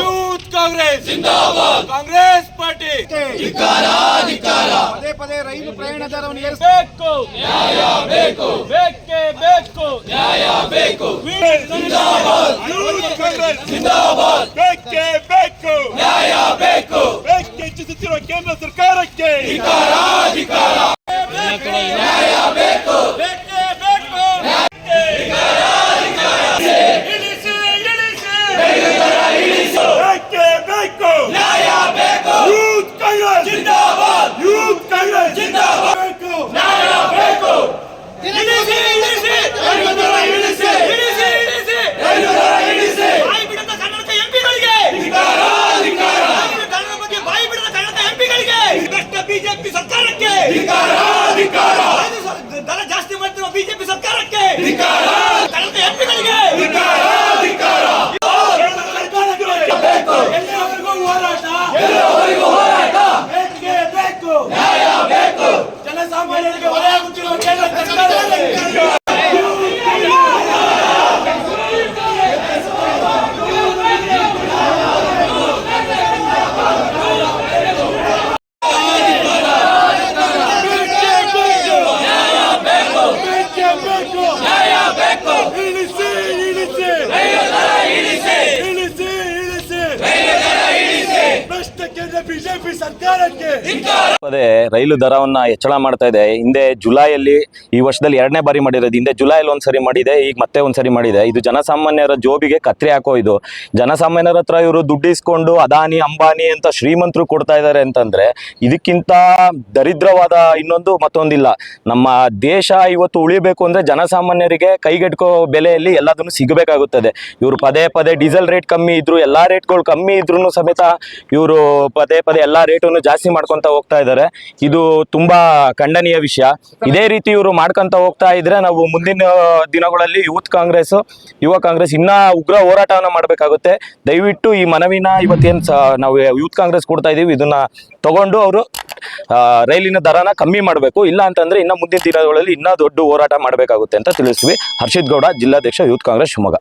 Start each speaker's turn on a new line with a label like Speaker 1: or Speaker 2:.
Speaker 1: Youth Congress ಜಿಂದಾಬಾದ್ Congress party
Speaker 2: ಪದೇ ಪದೇ ರೈಲು ಪ್ರಯಾಣ ದರವನ್ನು
Speaker 1: ಏರಿಸಬೇಕು ನ್ಯಾಯ ಬೇಕು ಬೇಕೇ ಬೇಕು ನ್ಯಾಯ ಬೇಕು ಜಿಂದಾಬಾದ್ ಯೂತ್ ಕಾಂಗ್ರೆಸ್ ಜಿಂದಾಬಾದ್ ಬೇಕೇ ಬೇಕು ನ್ಯಾಯ ಬೇಕು ಬೇಕೇ ಹೆಚ್ಚಿಸುತ್ತಿರುವ ಕೇಂದ್ರ ಸರ್ಕಾರಕ್ಕೆ ಅಧಿಕಾರ ನ್ಯಾಯ ಬೇಕು ಬೇಕೇ ಬೇಕು ಇಳಿಸಿ ಇಳಿಸಿ ಬೇಕೇ ಬೇಕು ನ್ಯಾಯ ಬೇಕು ಯೂತ್ ಕಾಂಗ್ರೆಸ್ ಜಿಂದಾಬಾದ್ ಯೂತ್ ಕಾಂಗ್ರೆಸ್ ಜಿಂದಾಬಾದ್ ಬೇಕು ನ್ಯಾಯ ಬೇಕು ಇಳಿಸಿ ಇಳಿಸಿ ರೈಲು ದರ ಇಳಿಸಿ ಇಳಿಸಿ ಇಳಿಸಿ ರೈಲು ದರ ಇಳಿಸಿ ಬಾಯಿ ಬಿಡದ ಕನ್ನಡ ಎಂಪಿಗಳಿಗೆ ಅಧಿಕಾರ ಅಧಿಕಾರ ಕನ್ನಡ ಬಗ್ಗೆ ಬಾಯಿ ಬಿಡದ ಕನ್ನಡ ಎಂಪಿಗಳಿಗೆ ಭ್ರಷ್ಟ ಬಿಜೆಪಿ ಸರ್ಕಾರಕ್ಕೆ ಅಧಿಕಾರ ಅಧಿಕಾರ ದರ ಜಾಸ್ತಿ ಮಾಡ್ತಿರುವ ಬಿಜೆಪಿ ಸರ್ಕಾರಕ್ಕೆ ಅಧಿಕಾರ ಕನ್ನಡ ಎಂಪಿಗಳಿಗೆ ಅಧಿಕಾರ ಅಧಿಕಾರ ಎಲ್ಲಿಯವರೆಗೂ ಹೋರಾಟ ಎಲ್ಲಿಯವರೆಗೂ ಹೋರಾಟ ಬೇಕೇ ಬೇಕು ನ್ಯಾಯ ಬೇಕು ಜನಸಾಮಾನ್ಯರಿಗೆ ಹೊರೆಯಾಗುತ್ತಿರುವ ಕೇಂದ್ರ ಸರ್ಕಾರಕ್ಕೆ ಇಳಿಸಿ ಇಳಿಸಿ ಇಳಿಸಿ ಇಳಿಸಿ ಭ್ರಷ್ಟ ಕೇಂದ್ರ ಬಿಜೆಪಿ ಸರ್ಕಾರಕ್ಕೆ.
Speaker 3: ಪದೇ ರೈಲು ದರವನ್ನ ಹೆಚ್ಚಳ ಮಾಡ್ತಾ ಇದೆ. ಹಿಂದೆ ಜುಲೈಯಲ್ಲಿ ಈ ವರ್ಷದಲ್ಲಿ ಎರಡನೇ ಬಾರಿ ಮಾಡಿರೋದು. ಹಿಂದೆ ಜುಲೈಯಲ್ಲಿ ಒಂದ್ಸರಿ ಮಾಡಿದೆ, ಈಗ ಮತ್ತೆ ಒಂದ್ಸರಿ ಮಾಡಿದೆ. ಇದು ಜನಸಾಮಾನ್ಯರ ಜೋಬಿಗೆ ಕತ್ರಿ ಹಾಕೋ ಇದು ಜನಸಾಮಾನ್ಯರ ಹತ್ರ ಇವರು ದುಡ್ಡು ಇಸ್ಕೊಂಡು ಅದಾನಿ, ಅಂಬಾನಿ ಅಂತ ಶ್ರೀಮಂತರು ಕೊಡ್ತಾ ಇದ್ದಾರೆ ಅಂತಂದ್ರೆ ಇದಕ್ಕಿಂತ ದರಿದ್ರವಾದ ಇನ್ನೊಂದು ಮತ್ತೊಂದಿಲ್ಲ. ನಮ್ಮ ದೇಶ ಇವತ್ತು ಉಳಿಬೇಕು ಅಂದ್ರೆ ಜನಸಾಮಾನ್ಯರಿಗೆ ಕೈಗೆಟ್ಕೋ ಬೆಲೆಯಲ್ಲಿ ಎಲ್ಲದನ್ನು ಸಿಗಬೇಕಾಗುತ್ತದೆ. ಇವರು ಪದೇ ಪದೇ ಡೀಸೆಲ್ ರೇಟ್ ಕಮ್ಮಿ ಇದ್ರು, ಎಲ್ಲಾ ರೇಟ್ಗಳು ಕಮ್ಮಿ ಇದ್ರು ಸಮೇತ ಇವರು ಪದೇ ಪದೇ ಎಲ್ಲಾ ರೇಟನ್ನು ಜಾಸ್ತಿ ಮಾಡ್ಕೊಂತ ಹೋಗ್ತಾ ಇದ್ದಾರೆ. ಇದು ತುಂಬಾ ಖಂಡನೀಯ ವಿಷಯ. ಇದೇ ರೀತಿ ಇವರು ಮಾಡ್ಕೊಂತ ಹೋಗ್ತಾ ಇದ್ರೆ ನಾವು ಮುಂದಿನ ದಿನಗಳಲ್ಲಿ ಯೂತ್ ಕಾಂಗ್ರೆಸ್, ಯುವ ಕಾಂಗ್ರೆಸ್ ಇನ್ನ ಉಗ್ರ ಹೋರಾಟವನ್ನ ಮಾಡಬೇಕಾಗುತ್ತೆ. ದಯವಿಟ್ಟು ಈ ಮನವಿನ ಇವತ್ತೇನು ನಾವು ಯೂತ್ ಕಾಂಗ್ರೆಸ್ ಕೊಡ್ತಾ ಇದೀವಿ, ಇದನ್ನ ತಗೊಂಡು ಅವರು ರೈಲಿನ ದರನ ಕಮ್ಮಿ ಮಾಡಬೇಕು. ಇಲ್ಲ ಅಂತಂದ್ರೆ ಇನ್ನ ಮುಂದಿನ ದಿನಗಳಲ್ಲಿ ಇನ್ನ ದೊಡ್ಡ ಹೋರಾಟ ಮಾಡಬೇಕಾಗುತ್ತೆ ಅಂತ ತಿಳಿಸ್ತೀವಿ. ಹರ್ಷಿತ್ ಗೌಡ, ಜಿಲ್ಲಾಧ್ಯಕ್ಷ, ಯೂತ್ ಕಾಂಗ್ರೆಸ್ ಶಿವಮೊಗ್ಗ.